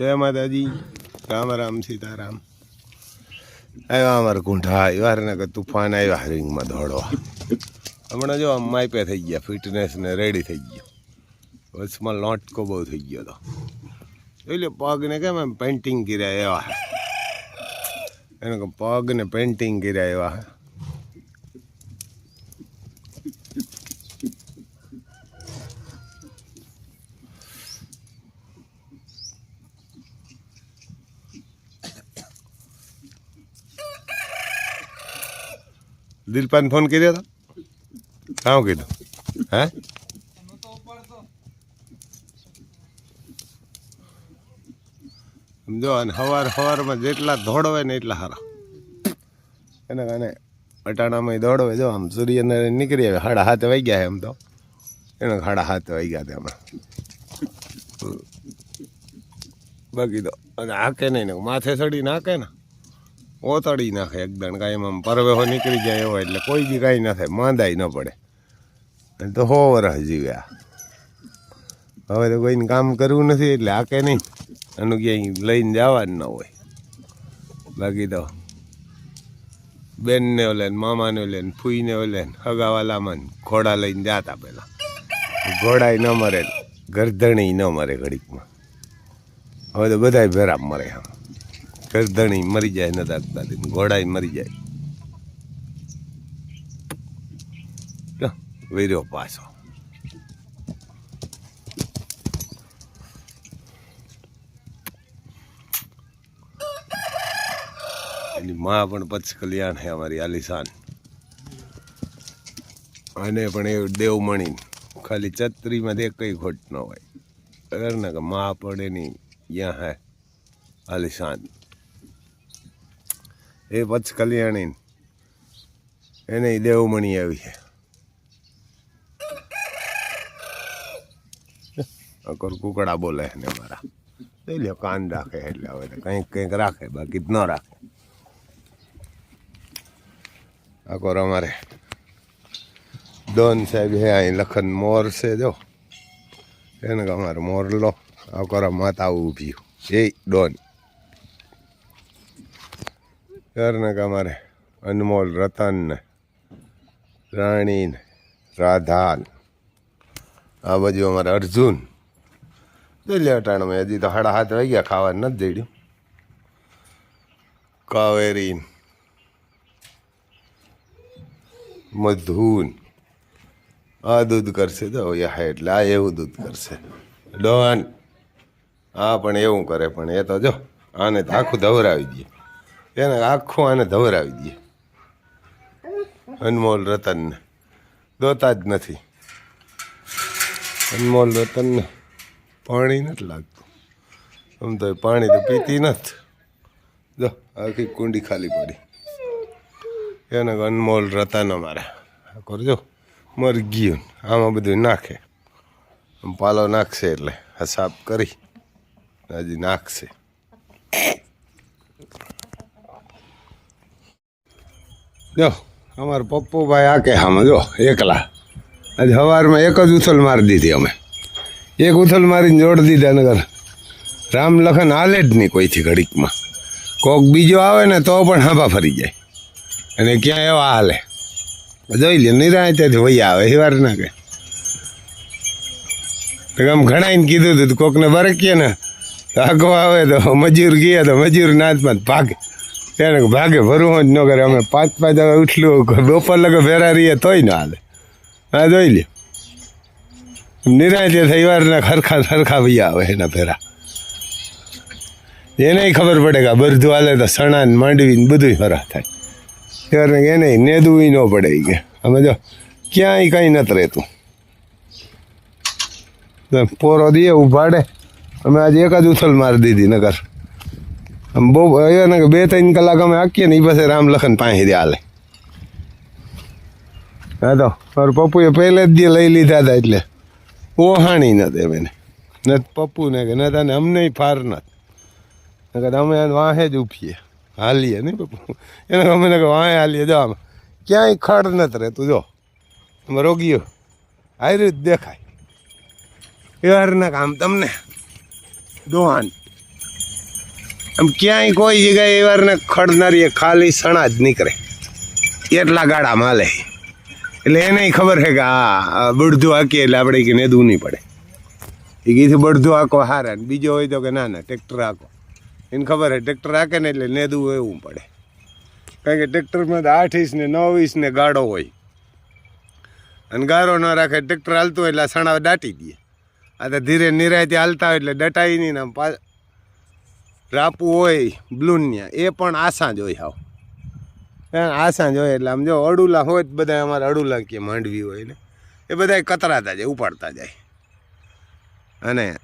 જય માતાજી. રામ રામ, સીતારામ. આવ્યા અમારા કુંઠા આવ્યા ને તુફાન આવ્યા રિંગમાં દોડવા. હમણાં જો આમ માઇપે થઈ ગયા ફિટનેસ ને રેડી થઈ ગયો. વચમાં લોટકો બહુ થઈ ગયો તો. એટલે પગને કેમ એમ પેન્ટિંગ કર્યા એવા. એને કે પગને પેન્ટિંગ કર્યા એવા. દિલપાન ફોન કર્યો હતો કાં કીધું? હે? સમજો, અને સવાર સવારમાં જેટલા દોડવે ને એટલા સારા એના કારણે અટાણામાં દોડવે જો આમ સૂર્યનારાયણ નીકળી આવે સાડા હાથ વાગ્યા એમ તો. એને સાડા હાથે વાગ્યા હતા હમણાં. બાકી તો, અને હાકે નહીં ને, માથે સડીને આંકે ને. ઓતડી નાખે એકદમ કાંઈ આમ પરવેહો નીકળી જાય એવો એટલે કોઈ બી કાંઈ ના થાય, માંદાય ન પડે. એટલે તો હો વરસ જીવ્યા હવે તો કોઈને કામ કરવું નથી એટલે હાકે નહીં. એનું ક્યાંય લઈને જવાનું ન હોય. બાકી તો બેનને ઓલે મામાને ઓલે ફૂઈને ઓલે હગાવાલામાં ઘોડા લઈને જાતા પહેલાં. ઘોડાય ન મરે, ગરધણી ન મરે ઘડીકમાં. હવે તો બધાય ભેરા મરે આમ. ગરધણી મરી જાય ન દાખતા ઘોડાય મરી જાય. વેર્યો પાછો. એની માં પણ પચ્છ કલ્યાણ છે અમારી આલિશાન. અને પણ એ દેવમણી ખાલી છત્રીમાં દે કઈ ખોટ ન હોય. ખબર ને કે માં પણ એની યા હે, આલિશાન. એ પચ્છ કલ્યાણી એને દેવમણી આવી છે. અકર કુકડા બોલે ને મારા. લઈ લ્યો, કાન રાખે એટલે હવે કંઈક કંઈક રાખે, બાકી ન રાખે. અકોર અમારે ડોન સાહેબ હે અહીં લખન મોર છે, જો. એને અમારે મોર લો. અકોર માતા ઊભી. એ ડોન ને કે અમારે અનમોલ રતનને, રાણીને રાણી ને રાધા ને આ બાજુ અમારે અર્જુન. દિલ્હી અટાણમાં, હજી તો સાડા હાથ વાગ્યા ખાવા નથી જડ્યું કાવેરી મધુન. આ દૂધ કરશે તો યા એટલે આ એવું દૂધ કરશે. ડોન આ પણ એવું કરે, પણ એ તો જો, આને તો આખું ધવરાવી દે. એને આખું આને ધવરાવી દે. અનમોલ રતનને. દોતા જ નથી. અનમોલ રતનને પાણી નથી લાગતું. આમ તો પાણી તો પીતી નથી. જો, આખી કુંડી ખાલી પડી. એને અનમોલ રતન અમારા. કરજો. મરી ગયું આમાં બધું નાખે. પાલો નાખશે એટલે સાફ કરી. હજી નાખશે. જો, અમારા પપ્પુભાઈ આ કે આમાં, જો, એકલા. આજે સવારમાં એક જ ઉથલ મારી દીધી અમે. એક ઉથલ મારીને જોડ દીધા નગર. રામ લખન હાલે જ નહીં કોઈથી ઘડીકમાં. કોક બીજો આવે ને તો પણ હાંભા ફરી જાય. અને ક્યાં એવા હાલે. જોઈ લે, નિરાય ત્યાંથી વહી આવે એ વાર ના કે આમ ઘણાઈને કીધું હતું કોકને બરકીએ ને, તો આગો આવે તો મજૂર ગયા તો મજૂર નાચમાં ભાગે. એને ભાગે ભરવું જ ન કરે, અમે પાંચ પાંચ હવે ઉઠલું બપોર લગે ભેરા રહીએ તોય ના હાલે. હા જોઈ લે. નિરાય તે થઈ વારના ખરખા સરખા ભાઈ આવે એના ભેરા. એને ખબર પડે કે આ બરધું હાલે તો સણા ને માંડવી ને બધું ફરા થાય. ત્યારે એને નેદવું ન પડે કે. અમે જો ક્યાંય કંઈ નથી રહેતું. પોરો દઈએ ઉભાડે. અમે આજે એક જ ઉથલ મારી દીધી નગર. બહુ એને ને બે ત્રણ કલાક અમે આકીએ ને એ પાસે રામ લખન પાંહી દે હાલે. હા તો, મારું પપ્પુએ પહેલે જ દે લઈ લીધા હતા એટલે. ઓહાણી નથી એને નથી પપ્પુ ને કે, ન અને અમને ફાર નથી અમે વાહે જ ઉફીએ હાલીએ નહીં પપ્પુ. એને અમે ને કે વાંહે હાલીએ. જો આમ, ક્યાંય ખડ નથી રહેતું, જો. અમે રોગીઓ હારી જ દેખાય. એ હારના કામ તમને. દોહાન આમ ક્યાંય કોઈ જગ્યાએ એવારને વારને ખડનારી ખાલી સણા જ નીકળે. એટલા ગાડા માલે એટલે એને ખબર છે કે આ બળધું હાકીએ એટલે આપણે કે નેદવું નહીં પડે. એ કીધું બળધું હાકો હારે બીજો હોય તો કે ના ના, ટ્રેક્ટર હાકો. એને ખબર છે ટ્રેક્ટર હાકે ને એટલે નેદવું એવું પડે. કારણ કે ટ્રેક્ટરમાં તો આઠ ઇંચ ને નવ ઇંચ ને ગાડો હોય. અને ગારો ન રાખે ટ્રેક્ટર હાલતું હોય એટલે સણા દાટી દે. આ તો ધીરે નિરાયથી હાલતા હોય એટલે દટાઈ નહીં ને આમ પા રાપવું હોય, બ્લુન્યા, એ પણ આસાં જ હોય હાવ. આસાં જ એટલે આમ જો અડુલા હોય તો બધા અમારે અડુલા કે માંડવી હોય ને, એ બધા કતરાતા જાય, ઉપાડતા જાય. અને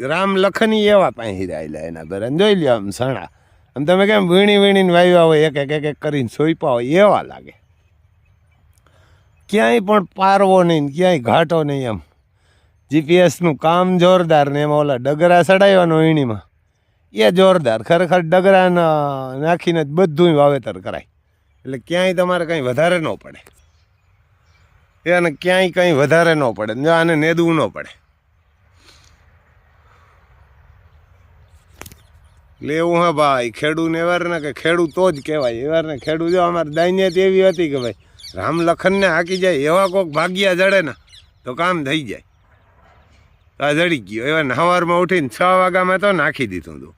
રામ લખની એવા પાંહી રાયેલા એના ઘરે. જોઈ લ્યો આમ સણા. આમ તમે કેમ વીણી વીણીને વાવ્યા હોય, એક એક એક એક કરીને સોઈપા હોય, એવા લાગે. ક્યાંય પણ પારવો નહીં ક્યાંય ઘાટો નહીં એમ જીપીએસનું કામ જોરદાર ને એમાં ઓલા ડગરા ચડાવ્યાનો વીણીમાં એ જોરદાર, ખરેખર ડગરા નાખીને જ બધું વાવેતર કરાય. એટલે ક્યાંય તમારે કંઈ વધારે ન પડે. એને ક્યાંય કંઈ વધારે ન પડે. આને નેદવું ન પડે. એવું હા ભાઈ, ખેડૂને એવારને કે ખેડૂ તો જ કહેવાય. એવારને ખેડૂ જો અમારે દાઈનિયત એવી હતી કે ભાઈ રામ લખનને હાકી જાય, એવા કોઈક ભાગ્યા જડે ને તો કામ થઈ જાય. આ જડી ગયો. એવા સવારમાં ઉઠીને છ વાગ્યામાં તો નાખી દીધું હતું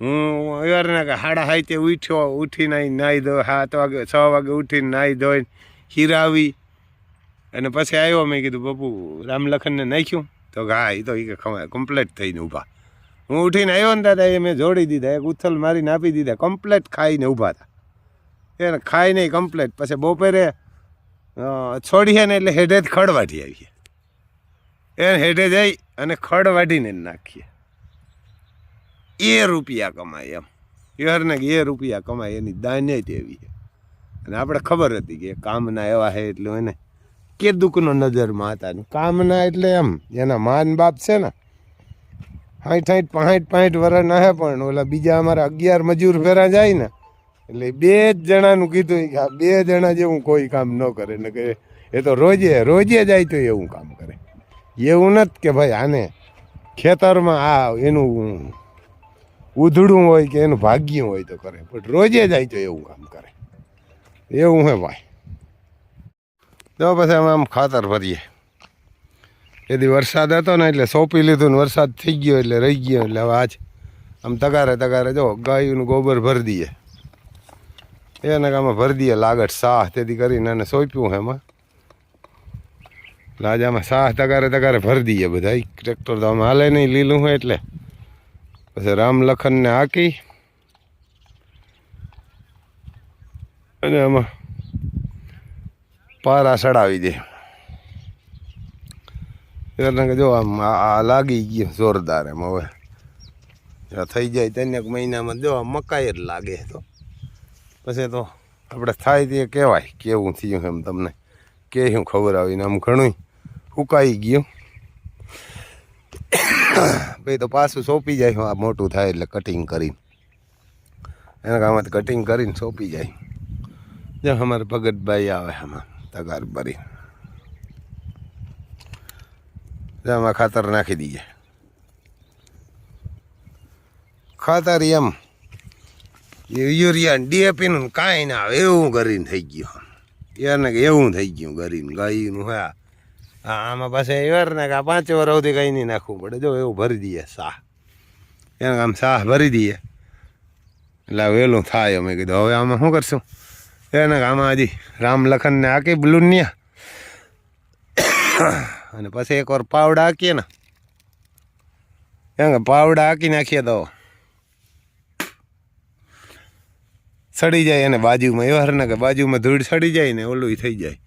હું એવારના કે હાડા હાઈતે ઉઠ્યો, ઉઠીને નાહી ધો, સાત વાગે, છ વાગે ઉઠીને નાહી ધોઈને હીરાવી અને પછી આવ્યો મેં કીધું પપ્પુ રામ લખનને નાખ્યું? તો હા, એ તો એ કમ્પ્લેટ થઈને ઊભા. હું ઉઠીને આવ્યો ને દાદા, એ મેં જોડી દીધા, એક ઉથલ મારીને આપી દીધા કમ્પ્લેટ ખાઈને ઊભા હતા એને ખાઈ નહીં કમ્પ્લીટ પછી બપોરે છોડીએ ને એટલે હેઠે જ ખડવાટી આવીએ. એને હેઠે જઈ અને ખડ વાઢીને નાખીએ. એ રૂપિયા કમાય એમ. યરને કે એ રૂપિયા કમાય, એની દાન્ય જ છે. અને આપણે ખબર હતી કે કામના એવા છે એટલે એને કે દુઃખનો નજરમાં હતા કામના એટલે એમ, એના માન બાપ છે ને સાઠ સાઠ પાંઠ પાંઠ વર્ષ ના પણ ઓલા બીજા અમારા અગિયાર મજૂર ફેરા જાય ને, એટલે બે જ જણાનું કીધું કે બે જણા જેવું કોઈ કામ ન કરે. ને કે એ તો રોજે રોજે જાય તો એવું કામ કરે. એવું નથી કે ભાઈ આને ખેતરમાં આ એનું ઉધડું હોય કે એનું ભાગ્યું હોય તો કરે. પણ રોજે જાય તો એવું કામ કરે. એવું હે ભાઈ. તો પછી અમે આમ ખાતર ભરીએ. એથી વરસાદ હતો ને એટલે સોંપી લીધું ને વરસાદ થઈ ગયો એટલે રહી ગયો એટલે હવે આજ આમ તગારે તગારે જો ગાયનું ગોબર ભરી દઈએ. એને કામે ભરી દઈએ લાગટ સાહ તેથી કરીને એને સોંપ્યું એમાં. એટલે સાહ તગારે તગારે ભરી દઈએ બધા ટ્રેક્ટર તો આમાં હાલે નહીં, લીલું હોય એટલે. પછી રામ લખનને હાકી. અને આમાં પારા ચડાવી દે. એટલે કે જો આમ આ લાગી ગયો જોરદાર એમ હવે. થઈ જાય ત્રણેક મહિનામાં જો આ મકાઈ જ લાગે તો. પછી તો આપણે થાય તે કહેવાય, કેવું થયું એમ તમને. કે શું ખબર આવીને આમ ઘણું ફૂંકાઈ ગયું. ભાઈ તો પાછું સોંપી જાય આ મોટું થાય એટલે કટિંગ કરીને. એના કામમાં કટિંગ કરીને સોંપી જાય. જો અમારે ભગતભાઈ આવે આમાં, તગાર ભરી. આમાં ખાતર નાખી દઈએ ખાતર એમ યુરિયા ડીએપીનું કાંઈ ના આવે, એવું કરીને થઈ ગયું. એને એવું થઈ ગયું કરીને ગાયનું હા આમાં પાસે એવર ને કે પાંચ વર સુધી કંઈ નહીં નાખવું પડે. જો એવું ભરી દઈએ સાહ એને આમ સાહ ભરી દઈએ. એટલે વહેલું થાય અમે કીધું. હવે આમાં શું કરશું? એને આમાં હજી રામ લખનને આકી બ્લુન્યા અને પછી એકવાર પાવડા આંકીએ ને. એમ કે પાવડા આંકી નાખીએ તો સડી જાય અને બાજુમાં. એવા ને કે બાજુમાં ધૂળ સડી જાય ને ઓલું થઈ જાય.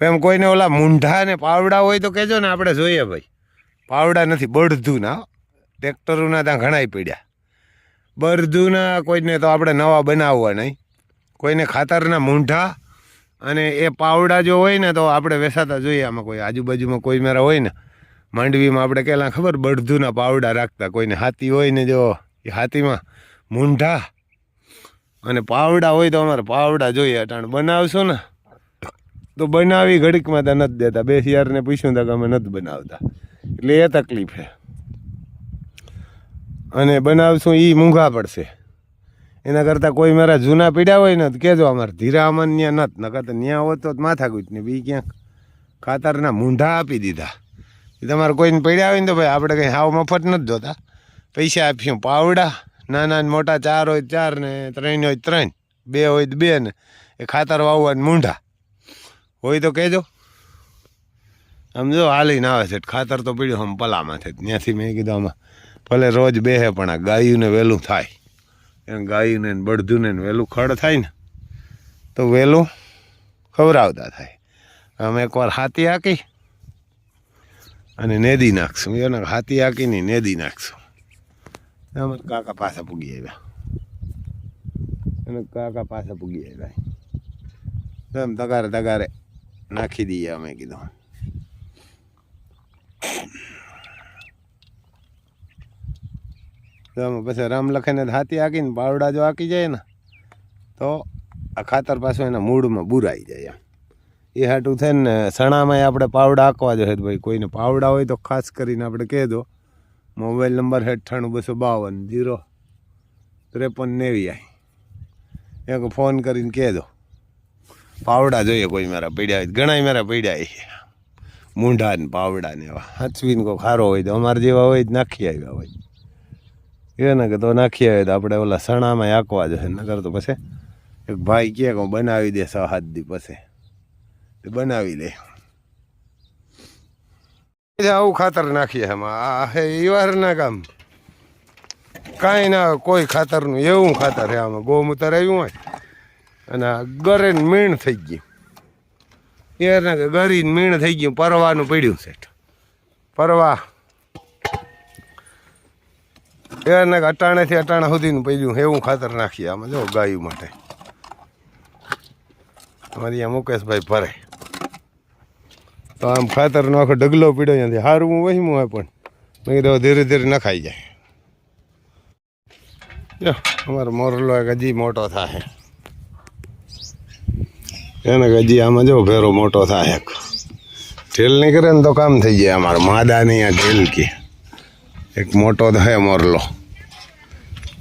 એમ કોઈને ઓલા મૂંઢા ને પાવડા હોય તો કહેજો ને આપણે જોઈએ ભાઈ. પાવડા નથી બળધું ના ટ્રેક્ટરોના ત્યાં ઘણાય પડ્યા. બળધુના કોઈને તો આપણે નવા બનાવવા નહીં. કોઈને ખાતરના મૂંઢા અને એ પાવડા જો હોય ને તો આપણે વેસાતા જોઈએ આમાં કોઈ. આજુબાજુમાં કોઈ મેરા હોય ને, માંડવીમાં આપણે કહેલા, ખબર? બળધુના પાવડા રાખતા. કોઈને હાથી હોય ને જો, એ હાથીમાં મૂંઢા અને પાવડા હોય તો અમારે પાવડા જોઈએ. અટાણ બનાવશો ને તો બનાવી ઘડીકમાં તો નથી દેતા. બે શિયારને પૂછ્યું તો કે અમે નથી બનાવતા. એટલે એ તકલીફ છે. અને બનાવશું એ મૂંઘા પડશે. એના કરતાં કોઈ મારા જૂના પીડા હોય ને તો કહેજો અમારે ધીરા અમન ત્યાં નથી. નકર તો ત્યાં હોત તો માથાકૂટ ને બી ક્યાંક ખાતરના મૂંઢા આપી દીધા. એ તમારે કોઈને પીડ્યા હોય ને તો ભાઈ આપણે કંઈ હાવ મફત નથી જોતા. પૈસા આપ્યું પાવડા, નાના ને મોટા ચાર હોય ચાર ને ત્રણ હોય ત્રણ. બે હોય બે ને. એ ખાતર વાવવા ને મૂંઢા. હોય તો કહેજો. આમ જો હાલીને આવે છે. ખાતર તો પીડ્યું આમ પલામાં છે ત્યાંથી મેં કીધું આમાં ભલે રોજ બેહે પણ આ ગાયુંને વહેલું થાય. એમ ગાયુંને ને બળદુને ને વહેલું ખડ થાય ને, તો વહેલું ખવડાવતા થાય. અમે એકવાર હાથી હાકી અને નેદી નાખશું. એને હાથી હાકીને નેદી નાખશું. અમે કાકા પાછા પૂગી આવ્યા. અને કાકા પાછા પૂગી આવ્યા. એમ તગારે તગારે નાખી દઈએ અમે કીધું તો પછી રામ લખીને હાથી આકીને બાવડા જો આકી જાય ને, તો આ ખાતર પાછું એના મૂળમાં બુરાઈ જાય એમ. એ હાટું થઈને ને સણામાં આપણે પાવડા હાંકવા જોઈએ ભાઈ કોઈને પાવડા હોય તો ખાસ કરીને આપણે કહી દો મોબાઈલ નંબર હેઠાણું બસો બાવન, જીરો ત્રેપન નેવી એક ફોન કરીને કહી દો પાવડા જોઈએ કોઈ મારા પડ્યા હોય ઘણા મારા પડ્યા મૂંઢા ને પાવડા ને એવા. હચવીને કોઈ ખારો હોય તો અમારા જેવા હોય નાખી આવ્યા હોય. એને કે તો નાખી આવે તો આપણે ઓલા સણામાં આંકવા જશે નકર તો પછી એક ભાઈ કહે કે બનાવી દે સ હાથ દી પછી. બનાવી દે આવું ખાતર નાખીએ એમાં. આ હે ઈવારના કામ. કાંઈ ના કોઈ ખાતરનું. એવું ખાતર હે આમાં. ગૌમૂતર આવ્યું હોય. અને ગરે મીણ થઈ ગયું. એને કે ગરી મીણ થઈ ગયું, પરવાનું પડ્યું છે. પરવા. એને અટાણેથી અટાણા સુધીનું પડ્યું, એવું ખાતર નાખીએ આમાં, જો ગાયું માટે. અમારી અહીંયા મુકેશભાઈ ભરે. તો આમ ખાતરનો આખો ઢગલો પીડ્યો ત્યાંથી હારવું વહીમું હોય પણ મેં કીધું ધીરે ધીરે નખાઈ જાય. જો, અમારો મોરલો એક હજી મોટો થાય એને હજી આમાં જો ફેરો મોટો થાય એક. ઢેલ નહીં કરે ને તો કામ થઈ જાય અમારે. માદા નહીં આ ઢેલ કે. એક મોટો થાય મોરલો.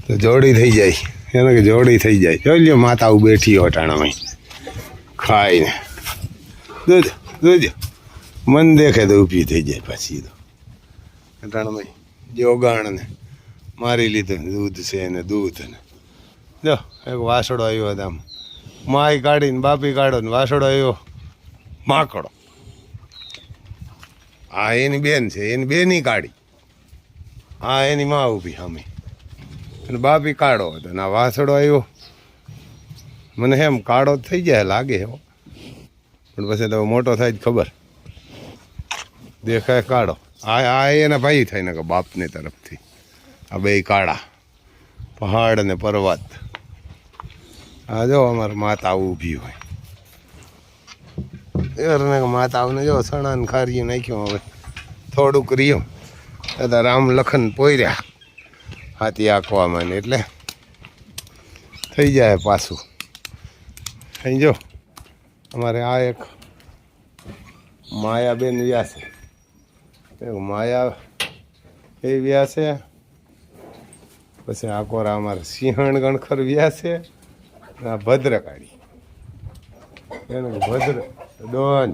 તો જોડી થઈ જાય. એને કે જોડી થઈ જાય. જોઈ લ્યો માતા બેઠી હોટાણામાં ખાઈને. દૂધ દૂધ મન દેખે તો ઊભી થઈ જાય પછી તો. અટાણામાં જોગાણ ને મારી લીધું દૂધ છે ને, દૂધ ને. જો, એક વાસડો આવ્યો હતો આમ. માય કાઢીને બાપી કાઢો ને વાસડો આવ્યો માકડો. આ એની બેન છે, એની બેની કાઢી. હા એની માં ઊભી સામે. અને બાપી કાઢો હતો ને આ વાસડો આવ્યો મને એમ કાળો થઈ જાય લાગે એવો પણ પછી તો મોટો થાય જ ખબર. દેખાય કાળો. આ આ એના ભાઈ થાય ને કે બાપની તરફથી. આ બે કાળા. પહાડ અને પર્વત. આ જો અમારે માતા ઊભી હોય. એને આવને જો સણા ને ખારી નાખ્યું હવે. થોડુંક રહ્યું. દાદા રામ લખન પોર્યા હાથી આંકવામાં ને એટલે થઈ જાય પાછું. અહીં જો, અમારે આ એક માયાબેન વ્યાસે માયા એ વ્યાસે પછી આકોરા અમારે સિંહણ ગણખર વ્યાસે આ ભદ્રકાળી એને ભદ્ર ડોન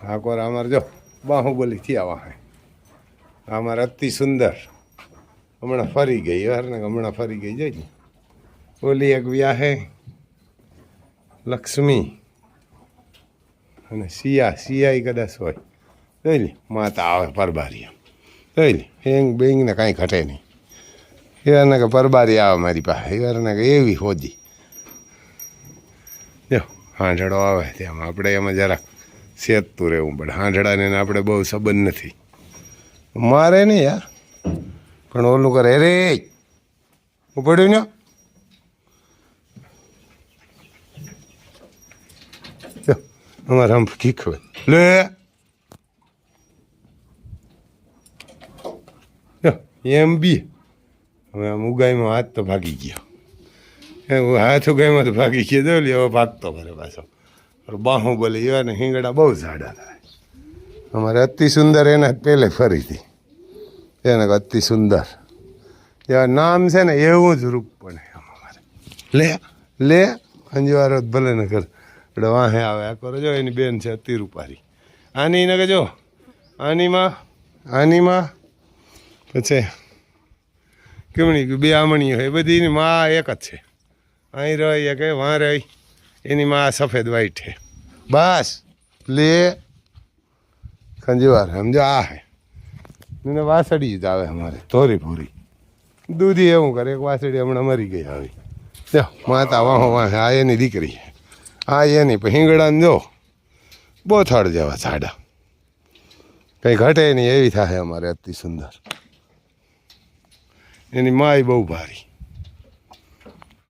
ઠાકોર અમાર જો બાહુબલી થયા વાહે અમારે અતિ સુંદર. હમણાં ફરી ગઈ યાર ને હમણાં ફરી ગઈ, જોઈ ઓલી એક વ્યાહે લક્ષ્મી. અને સિયા સિયાઈ કદાચ હોય. જોઈ લે, માતા આવે પરબારી એમ. જોઈ લે, હેંગ બેંગને કાંઈ ઘટે નહીં. એને કે પરબારી આવે મારી પાસે. એને કે એવી હોદી. જો હાંઢળો આવે ત્યાં આપણે એમાં જરાક સેતું રહેવું પડે. હાંઢળાને આપણે બહુ સંબંધ નથી. મારે નહીં યાર. પણ ઓલું કરે રે હું પડ્યું ને અમારે આમ કીખવે લે. એમ બી. હવે આમ ઉગાઈમાં હાથ તો ભાગી ગયો. હું હાથ ઉગાઈમાં તો ભાગી ગયો. લે હવે ભાગતો મારે પાછો. બાહું બોલે એવા ને હિંગડા બહુ ઝાડા થાય. અમારે અતિ સુંદર એના પહેલે ફરીથી. એને અતિ સુંદર. એવા નામ છે ને, એવું જ રૂપ પડે અમારે લે લે, અંજવારો ભલે ન કર. એટલે વાહે આવે. આ કરો જો, એની બેન છે અતિ રૂપારી. આની ને જો આનીમાં આનીમાં. પછી કેમણી બે આમણીઓ એ બધી એની માં એક જ છે. અહીં રહી એક વાં રહી. એની માં સફેદ વાઈટ છે. બસ. લે. ખંજવાર સમજો, આ હે એને વાસળી જ આવે અમારે. ધોરી ભોરી દૂધી એવું કરે. એક વાસળી હમણાં મરી ગઈ આવી. જો માતા વાહો વાહ. આ એની દીકરી આ એની હિંગડા હિંગડાને જો બોથડ જેવા સાડા કંઈ ઘટે નહીં એવી થાય અમારે અતિ સુંદર. એની માય બહુ ભારી